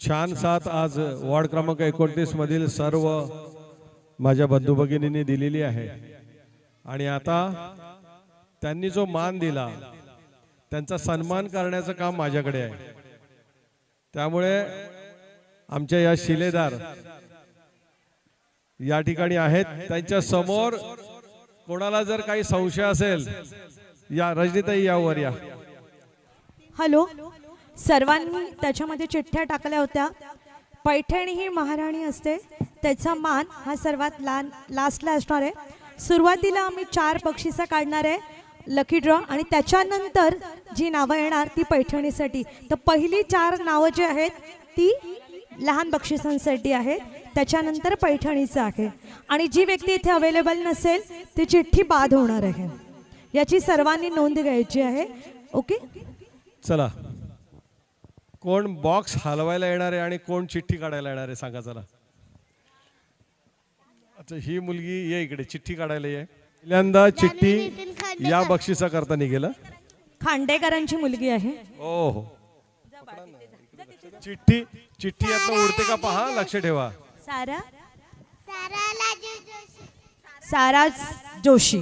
छान साथ आज वॉर्ड क्रमांक एकोणतीस मधील सर्व माझ्या बंधू भगिनींनी दिलेली आहे. आणि आता त्यांनी जो मान दिला त्यांचा सन्मान करण्याचं काम माझ्याकडे आहे. त्यामुळे आमच्या या शिलेदार या ठिकाणी आहेत. त्यांच्यासमोर कोणाला जर काही संशय असेल या रजनीताई यावर या. हॅलो. सर्वांनी त्याच्यामध्ये चिठ्ठ्या टाकल्या होत्या. पैठणी ही महाराणी असते. त्याचा मान हा सर्वात लहान लास्टला असणार आहे. सुरुवातीला आम्ही चार बक्षिसं काढणार आहे लकी ड्रॉ आणि त्याच्यानंतर जी नावं येणार ती पैठणीसाठी. तर पहिली चार नावं जी आहेत ती लहान बक्षिसांसाठी आहेत. त्याच्यानंतर पैठणीचं आहे. आणि जी व्यक्ती इथे अवेलेबल नसेल ती चिठ्ठी बाद होणार आहे. याची सर्वांनी नोंद घ्यायची आहे. ओके? चला. कोण बॉक्स हलवायला येणार आहे आणि कोण चिठ्ठी काढायला येणार आहे सांगा चला अच्छा ही मुलगी ये इकडे चिठ्ठी काढायला ये. पहिल्यांदा चिठ्ठी या बक्षिसा करता निघेल हं? खांडेकरांची मुलगी आहे. ओ हो. चिठ्ठी चिठ्ठी यातनं उडते का पहा लक्ष ठेवा. सारा? सारा जोशी.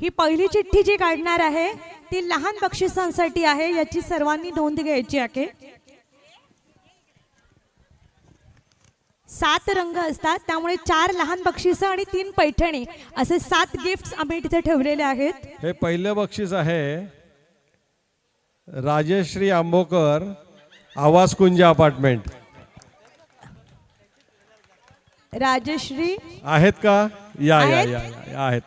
ही पहिली चिठ्ठी जी काढणार आहे ती लहान बक्षिसांसाठी आहे याची सर्वांनी नोंद घ्यायची आहे. सात रंग असतात त्यामुळे चार लहान बक्षिसं आणि तीन पैठणी असे सात गिफ्ट आम्ही तिथे ठेवलेले आहेत. हे पहिलं बक्षीस आहे राजश्री आंबोकर आवाज कुंज अपार्टमेंट. राजश्री? आहेत का? या या आहेत? या या, आहेत.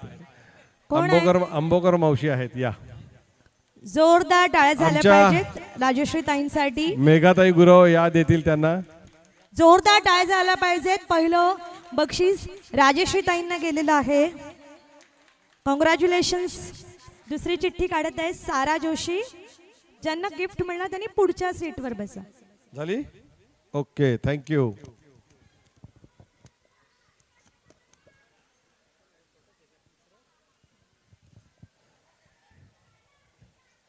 कोण आहे? आंबोकर आंबोकर मावशी आहेत या. जोरदार टाळ्या झाल्या आमच्या- पाहिजेत राजश्री ताईंसाठी. मेघाताई गुरव या देतील त्यांना. जोरदार टाळ झाला पाहिजेत. पहिलं बक्षीस राजेश्री ताईंना गेलेलं आहे. कॉंग्रॅच्युलेशन्स दुसरी चिठ्ठी काढत आहे सारा जोशी. ज्यांना गिफ्ट मिळणार त्यांनी पुढच्या सीटवर बसा. झाली? ओके थँक्यू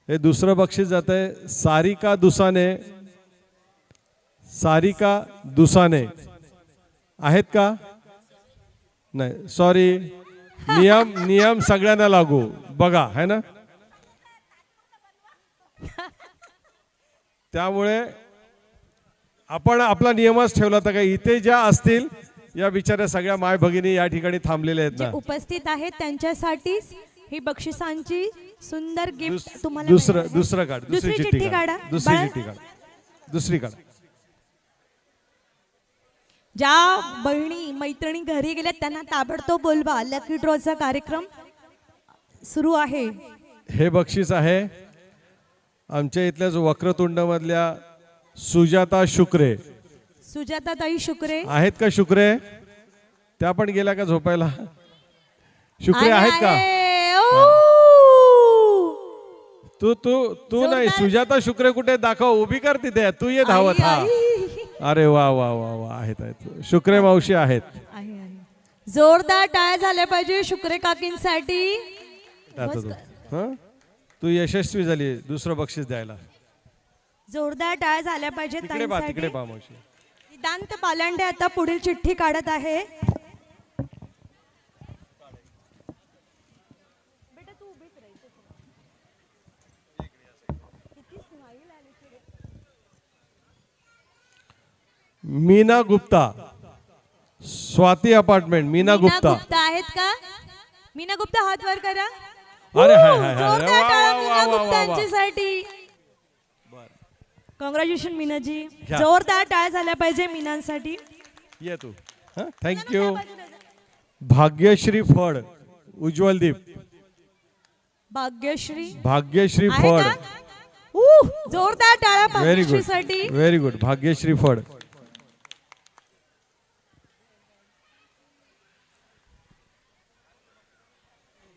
हे दुसरं बक्षीस जात आहे सारिका दुसाने. सारिका दुसाने. आहेत का? नाही सॉरी नियम नियम सगळ्यांना लागू. बघा है ना? त्यामुळे आपण आपला नियमच ठेवला तर काय? इथे ज्या असतील या बिचाऱ्या सगळ्या माय भगिनी या ठिकाणी थांबलेल्या आहेत ना. उपस्थित आहेत त्यांच्यासाठी ही बक्षिसांची सुंदर गिफ्ट तुम्हाला दुसरं मिळणार आहे. दुसरं काढ. दुसरी दुसरी चिठ्ठी चिठ्ठी काढ. काढा. दुसरी बाळा, चिठ्ठी काढ. दुसरी काढ. ज्या बहिणी मैत्रिणी घरी गेल्या त्यांना ताबडतोब बोलवा. लकी ड्रॉचा कार्यक्रम सुरू आहे. हे बक्षीस आहे आमच्या इथल्याच वक्रतुंड मधल्या सुजाता शुक्रे. सुजाताताई शुक्रे. आहेत का शुक्रे? त्या पण गेल्या का झोपायला? शुक्रे आहे, आहेत का! तू तू तू नाही. सुजाता शुक्रे कुठे दाखव उभी कर तिथे तू ये धावत हा. अरे वा वा वा वा आहेत आहेत. शुक्रे मावशी आहेत. आहे, आहे. जोरदार टाळ्या झाल्या पाहिजे शुक्रे काकींसाठी. तू. हं? तू यशस्वी झाली दुसरं बक्षीस द्यायला. जोरदार टाळ्या झाल्या पाहिजे निदांत पालांडे आता पुढील चिठ्ठी काढत आहे. मीना गुप्ता. स्वाती अपार्टमेंट मीना गुप्ता. आहेत का? मीना गुप्ता हात वर करा. अरे, हाय, ऊ, हाय, हाय. जोरदार वा, टाळ्या वा, मीना वा, वा, वा. गुप्तांच्यासाठी कॉंग्रॅच्युलेशन मीनाजी. घ्या. जोरदार टाळ्या झाल्या पाहिजे मीनांसाठी. ये तू. Thank you Bhagyashree Phad Ujjwaldeep Bhagyashree. Bhagyashree आहे फड. का? ऊ, जोरदार टाळ्या very good भाग्यश्रीसाठी. Very good Bhagyashree Phad.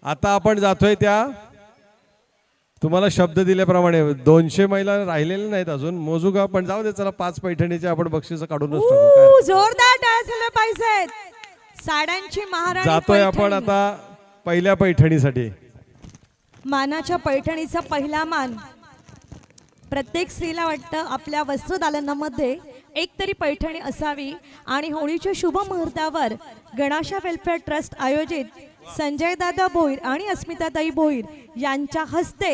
आता आपण जातोय त्या तुम्हाला शब्द दिल्याप्रमाणे. दोनशे महिला राहिलेल्या नाहीत अजून. मोजू का पण जाऊ दे चला पाच पैठणीचे आपण बक्षीस ऊ, जोरदार साड्यांची जातोय आपण. आता पहिल्या पैठणीसाठी. मानाच्या पैठणीचा पहिला मान. प्रत्येक स्त्रीला वाटतं आपल्या वस्त्रदालनामध्ये एक तरी पैठणी असावी. आणि होळीच्या शुभ मुहूर्तावर गणाशा वेलफेअर ट्रस्ट आयोजित संजयदादा भोईर आणि अस्मिताताई भोईर यांच्या हस्ते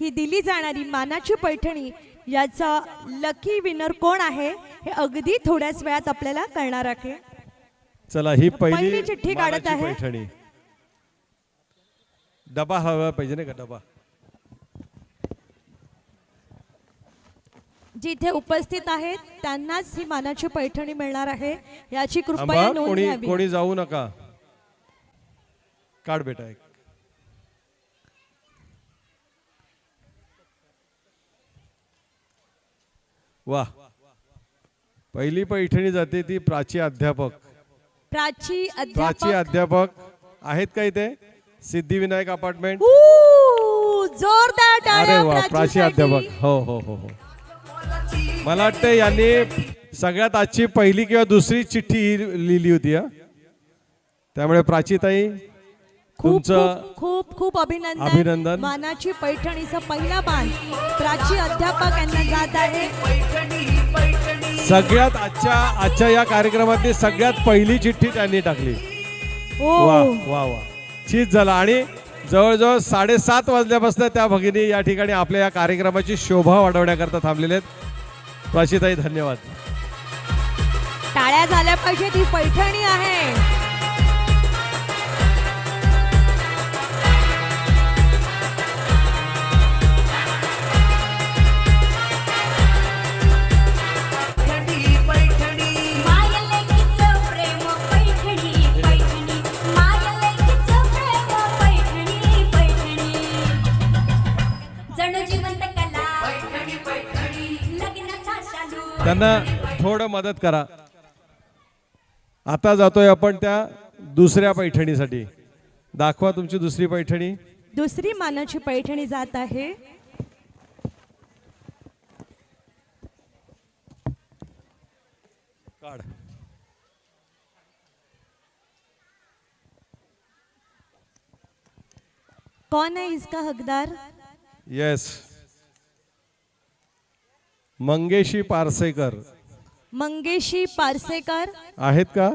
ही दिली जाणारी मानाची पैठणी याचा लकी विनर कोण आहे हे अगदी थोड्याच वेळात आपल्याला कळणार आहे. चला ही पहिली चिठ्ठी काढत आहे. पैठणी. डबा हवा पाहिजे नाही का डबा? जिथे उपस्थित आहेत त्यांनाच ही मानाची पैठणी मिळणार आहे. याची कृपया आंबा नोंद कोणी घ्यावी. कोणी जाऊ नका. काढ बेटा एक. वा पहिली पैठणी जाते ती प्राची अध्यापक. प्राची प्राची अध्यापक आहेत का इथे? सिद्धिविनायक अपार्टमेंट. जोरदार अरे वा प्राची. अध्यापक. हो हो हो हो. मला वाटतं यांनी सगळ्यात आजची पहिली किंवा दुसरी चिठ्ठी ही लिहिली होती त्यामुळे प्राचीताई खूप तुमचं खूप खूप खूप अभिनंदन. अभिनंदन. मानाची पैठणीचा पहिला बाण प्राची अध्यापक यांना जात आहे. सगळ्यात आजच्या आजच्या या कार्यक्रमातली सगळ्यात पहिली चिठ्ठी त्यांनी टाकली. वा हो वा वा. चीज झाला. आणि जवळजवळ साडेसात वाजल्यापासून त्या भगिनी या ठिकाणी आपल्या या कार्यक्रमाची शोभा वाढवण्याकरता थांबलेले आहेत. प्राचीताई धन्यवाद. टाळ्या झाल्या पाहिजे ती पैठणी आहे. त्यांना थोडं मदत करा. आता जातोय आपण त्या दुसऱ्या पैठणीसाठी. दाखवा तुमची दुसरी पैठणी. दुसरी मानाची पैठणी जात आहे. काढ. कौन है इसका हकदार? येस मंगेशी पारसेकर. मंगेशी पारसेकर? आहेत का?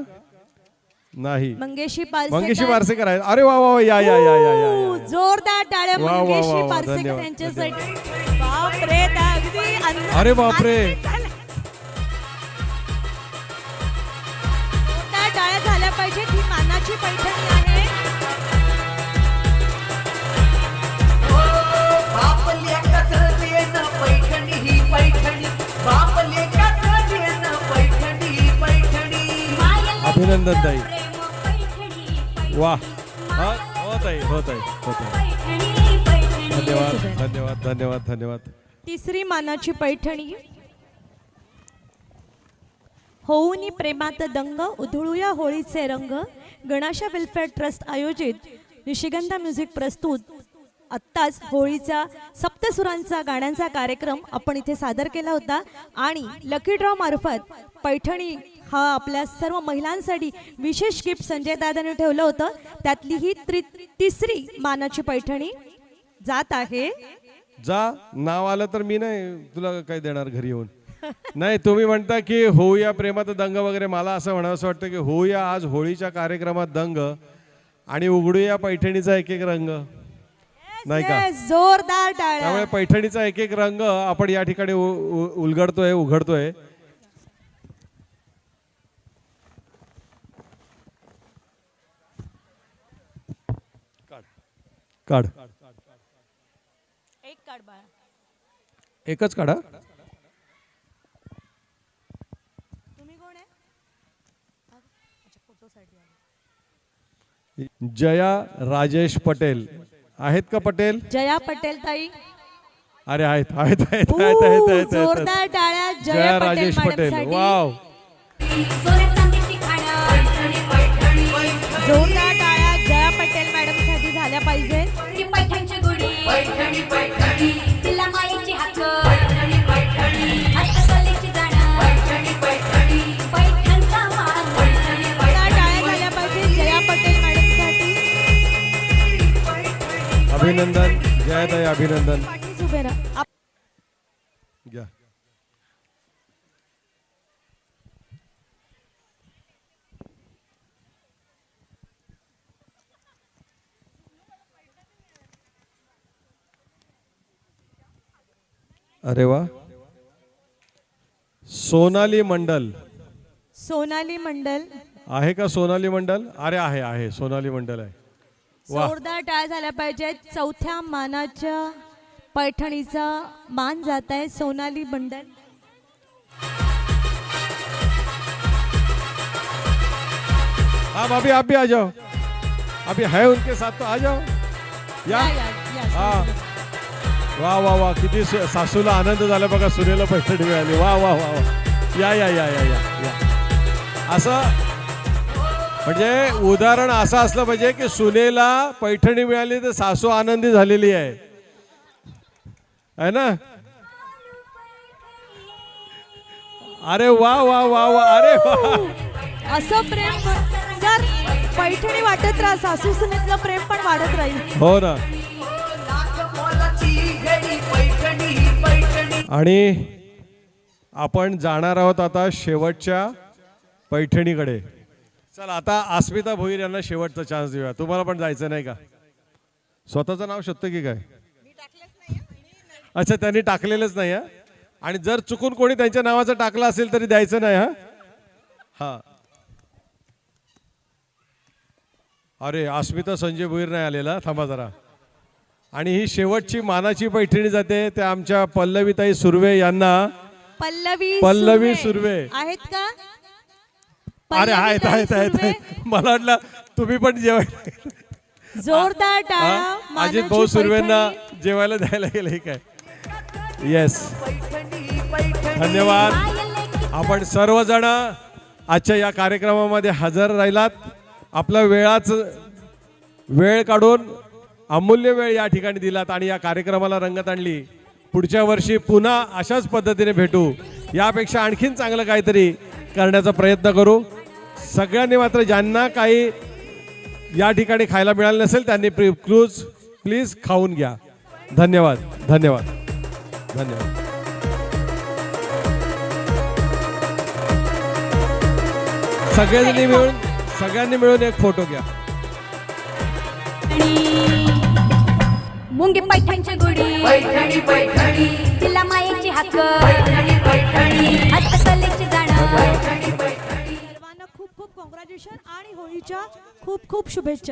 नाही. मंगेशी पारसेकर? मंगेशी पारसेकर आहेत. अरे वा वा वा, या या या या या, ऊ, या जोरदार टाळ्या वा, वा, वा, मंगेशी वा, पारसेकर धन्यवाद, यांच्यासाठी. बापरे त्या अगदी अंद- अरे बापरे. जोरदार टाळ्या झाल्या पाहिजे ही मानाची पैठणी आहे अभिनंदन ताई. वा. होत आहे होत आहे होत आहे हो धन्यवाद धन्यवाद धन्यवाद धन्यवाद. तिसरी मानाची पैठणी. होऊनी प्रेमात दंग उधळूया होळीचे रंग. गणाशा वेलफेअर ट्रस्ट आयोजित निशिगंधा म्युझिक प्रस्तुत. आत्ताच होळीचा सप्तसुरांचा गाण्यांचा कार्यक्रम आपण इथे सादर केला होता. आणि लकी ड्रॉ मार्फत पैठणी हा आपल्या सर्व महिलांसाठी विशेष गिफ्ट संजय दादाने ठेवलं होतं. त्यातली ही त्रि तिसरी मानाची पैठणी जात आहे. जा नाव आलं तर मी नाही तुला काय देणार घरी येऊन. नाही तुम्ही म्हणता की होऊया प्रेमात दंग वगैरे मला असं म्हणावं असं वाटतं की होऊया आज होळीच्या कार्यक्रमात दंग आणि उघडूया पैठणीचा एक एक रंग नाही का? जोरदार त्यामुळे पैठणीचा एक एक रंग आपण या ठिकाणी उलगडतोय उघडतोय. काढ. एक काढ बाळा. एकच काढा. तुम्ही कोण आहे? जया राजेश पटेल. आहेत का पटेल? जया पटेल ताई. अरे आहेत आहेत आहेत आहेत आहेत आहेत, आहेत जोरदार टाळ्या जया राजेश पटेल. वाव. जोरदार पाहिजे. ती पैठणची गुढी. पैठणी पैठणी. तिला मायेची हाक. पैठणी पैठणी. हस्तकलेची जाणं. पैठणी पैठणी. पैठणचा मान. पैठणी जोरदार टाळ्या झाल्या पाहिजे जया पटेल मॅडमसाठी अभिनंदन जयाताई अभिनंदन पाठीच उभे राहा आप- अरे वा. सोनाली मंडल. सोनाली मंडल. आहे का सोनाली मंडल? अरे आहे आहे. सोनाली मंडल आहे. वा. जोरदार टाळ झाल्या पाहिजेत चौथ्या मानाच्या पैठणीचा मान जात आहे सोनाली मंडल. हाँ भाभी आप भी आ जाओ. अभी है उनके साथ तो आ जाओ. या. या, या, या, हा. वा वा वा किती सासूला आनंद झाला बघा सुनेला पैठणी मिळाली वा वा वा वा. या या या या या या. असं म्हणजे उदाहरण असं असलं पाहिजे की सुनेला पैठणी मिळाली तर सासू आनंदी झालेली आहे. है ना? अरे वा वा वा वा अरे वा. असं प्रेम पैठणी वाटत राहा सासू सुनेतलं प्रेम पण वाढत राहील. हो ना. आणि आपण जाणार आहोत आता शेवटच्या पैठणीकडे. चल आता अस्मिता भोईर यांना शेवटचा चान्स देऊया. तुम्हाला पण जायचं नाही का? स्वतःचं नाव शोधतं की काय? अच्छा त्यांनी टाकलेलंच नाही हा आणि जर चुकून कोणी त्यांच्या नावाचं टाकलं असेल तरी द्यायचं नाही हा? हा. अरे अस्मिता संजय भोईर नाही आलेला. थांबा जरा. आणि ही शेवटची मानाची पैठणी जाते त्या आमच्या पल्लवीताई सुर्वे यांना. पल्लवी पल्लवी सुर्वे. आहेत का? अरे आहेत आहेत आहेत. मला वाटलं तुम्ही पण जेवायला जोरदार टाळ्या हा? अजित मानाची भाऊ सुर्वेंना पैठणी. जेवायला द्यायला गेले काय? येस धन्यवाद. आपण सर्वजण आजच्या या कार्यक्रमामध्ये हजर राहिलात. आपला वेळाच वेळ काढून अमूल्य वेळ या ठिकाणी दिलात आणि या कार्यक्रमाला रंगत आणली. पुढच्या वर्षी पुन्हा अशाच पद्धतीने भेटू. यापेक्षा आणखीन चांगलं काहीतरी करण्याचा प्रयत्न करू. सगळ्यांनी मात्र ज्यांना काही या ठिकाणी खायला मिळालं नसेल त्यांनी क्लूज प्लीज खाऊन घ्या. धन्यवाद धन्यवाद धन्यवाद. सगळ्यांनी मिळून सगळ्यांनी मिळून एक फोटो घ्या. मुंगी पैठणची गुडी पैठणी पैठणी. तिला मायेची हाक. पैठणी पैठणी. हस्तकलेची जाणं. पैठणी पैठणी. सर्वांना खूप खूप कॉंग्रॅच्युलेशन आणि होळीच्या खूप खूप शुभेच्छा.